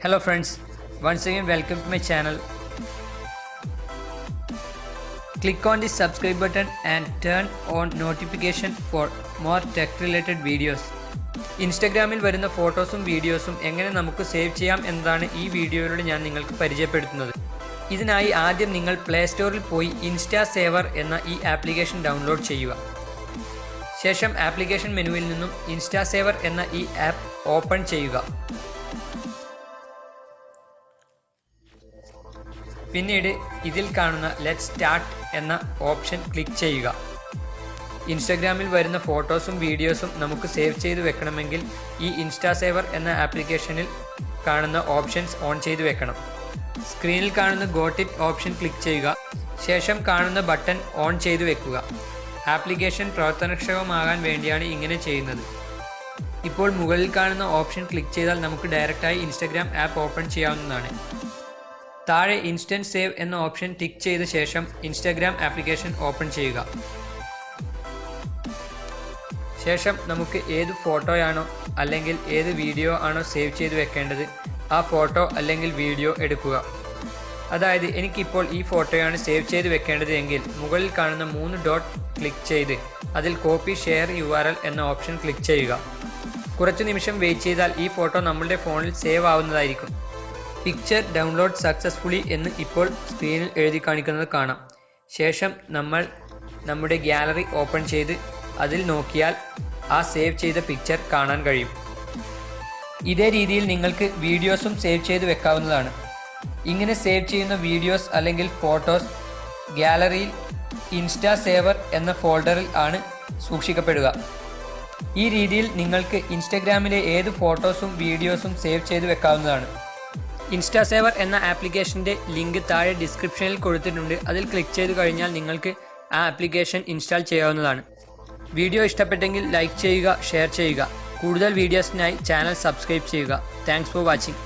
Hello friends, once again welcome to my channel. Click on the subscribe button and turn on notification for more tech related videos. ഇൻസ്റ്റഗ്രാമിൽ വരുന്ന ഫോട്ടോസും വീഡിയോസും എങ്ങനെ നമുക്ക് save ചെയ്യാം എന്നതാണ് ഈ വീഡിയോയിലൂടെ ഞാൻ നിങ്ങൾക്ക് പരിചയപ്പെടുത്തുന്നത് ഇതിനായി ആദ്യം നിങ്ങൾ പ്ലേ സ്റ്റോറിൽ പോയി ഇൻസ്റ്റാ സേവർ എന്ന ഈ ആപ്ലിക്കേഷൻ ഡൗൺലോഡ് ചെയ്യുക ശേഷം ആപ്ലിക്കേഷൻ മെനുവിൽ നിന്നും ഇൻസ്റ്റാ സേവർ എന്ന ഈ ആപ്പ് ഓപ്പൺ ചെയ്യുക പിന്നീട് ഇതിൽ കാണുന്ന ലെറ്റ് സ്റ്റാർട്ട് എന്ന ഓപ്ഷൻ ക്ലിക്ക് ചെയ്യുക. ഇൻസ്റ്റഗ്രാമിൽ വരുന്ന ഫോട്ടോസും വീഡിയോസും നമുക്ക് സേവ് ചെയ്ത് വെക്കണമെങ്കിൽ ഈ ഇൻസ്റ്റാ സേവർ എന്ന ആപ്ലിക്കേഷനിൽ കാണുന്ന ഓപ്ഷൻസ് ഓൺ ചെയ്ത് വെക്കണം. സ്ക്രീനിൽ കാണുന്ന ഗോട്ട് ഇറ്റ് ഓപ്ഷൻ ക്ലിക്ക് ചെയ്യുക. ശേഷം കാണുന്ന ബട്ടൺ ഓൺ ചെയ്ത് വെക്കുക. ആപ്ലിക്കേഷൻ പ്രവർത്തനക്ഷമമാകാൻ വേണ്ടിയാണ് ഇങ്ങനെ ചെയ്യുന്നത്. ഇപ്പോൾ മുകളിൽ കാണുന്ന ഓപ്ഷൻ ക്ലിക്ക് ചെയ്താൽ നമുക്ക് ഡയറക്റ്റായി ഇൻസ്റ്റഗ്രാം ആപ്പ് ഓപ്പൺ ചെയ്യാവുന്നതാണ്. താഴെ ഇൻസ്റ്റന്റ് സേവ് എന്ന ഓപ്ഷൻ ടിക്ക് ചെയ്ത ശേഷം ഇൻസ്റ്റാഗ്രാം ആപ്ലിക്കേഷൻ ഓപ്പൺ ചെയ്യുക. ശേഷം നമുക്ക് ഏത് ഫോട്ടോയാണോ അല്ലെങ്കിൽ ഏത് വീഡിയോ ആണോ സേവ് ചെയ്ത് വെക്കേണ്ടത് ആ ഫോട്ടോ അല്ലെങ്കിൽ വീഡിയോ എടുക്കുക. അതായത് എനിക്കിപ്പോൾ ഈ ഫോട്ടോയാണ് സേവ് ചെയ്ത് വെക്കേണ്ടത് എങ്കിൽ മുകളിൽ കാണുന്ന മൂന്ന് ഡോട്ട് ക്ലിക്ക് ചെയ്ത് അതിൽ കോപ്പി ഷെയർ യു എന്ന ഓപ്ഷൻ ക്ലിക്ക് ചെയ്യുക. കുറച്ച് നിമിഷം വെയിറ്റ് ചെയ്താൽ ഈ ഫോട്ടോ നമ്മളുടെ ഫോണിൽ സേവ് ആവുന്നതായിരിക്കും. പിക്ചർ ഡൗൺലോഡ് സക്സസ്ഫുള്ളി എന്ന് ഇപ്പോൾ സ്ക്രീനിൽ എഴുതി കാണിക്കുന്നത് കാണാം. ശേഷം നമ്മൾ നമ്മുടെ ഗ്യാലറി ഓപ്പൺ ചെയ്ത് അതിൽ നോക്കിയാൽ ആ സേവ് ചെയ്ത പിക്ചർ കാണാൻ കഴിയും. ഇതേ രീതിയിൽ നിങ്ങൾക്ക് വീഡിയോസും സേവ് ചെയ്ത് വെക്കാവുന്നതാണ്. ഇങ്ങനെ സേവ് ചെയ്യുന്ന വീഡിയോസ് അല്ലെങ്കിൽ ഫോട്ടോസ് ഗ്യാലറിയിൽ ഇൻസ്റ്റാ സേവർ എന്ന ഫോൾഡറിൽ ആണ് സൂക്ഷിക്കപ്പെടുക. ഈ രീതിയിൽ നിങ്ങൾക്ക് ഇൻസ്റ്റഗ്രാമിലെ ഏത് ഫോട്ടോസും വീഡിയോസും സേവ് ചെയ്ത് വെക്കാവുന്നതാണ്. ഇൻസ്റ്റാ സേവർ എന്ന ആപ്ലിക്കേഷന്റെ ലിങ്ക് താഴെ ഡിസ്ക്രിപ്ഷനിൽ കൊടുത്തിട്ടുണ്ട്. അതിൽ ക്ലിക്ക് ചെയ്ത് കഴിഞ്ഞാൽ നിങ്ങൾക്ക് ആ ആപ്ലിക്കേഷൻ ഇൻസ്റ്റാൾ ചെയ്യാവുന്നതാണ്. വീഡിയോ ഇഷ്ടപ്പെട്ടെങ്കിൽ ലൈക്ക് ചെയ്യുക ഷെയർ ചെയ്യുക. കൂടുതൽ വീഡിയോസിനായി ചാനൽ സബ്സ്ക്രൈബ് ചെയ്യുക. Thanks for watching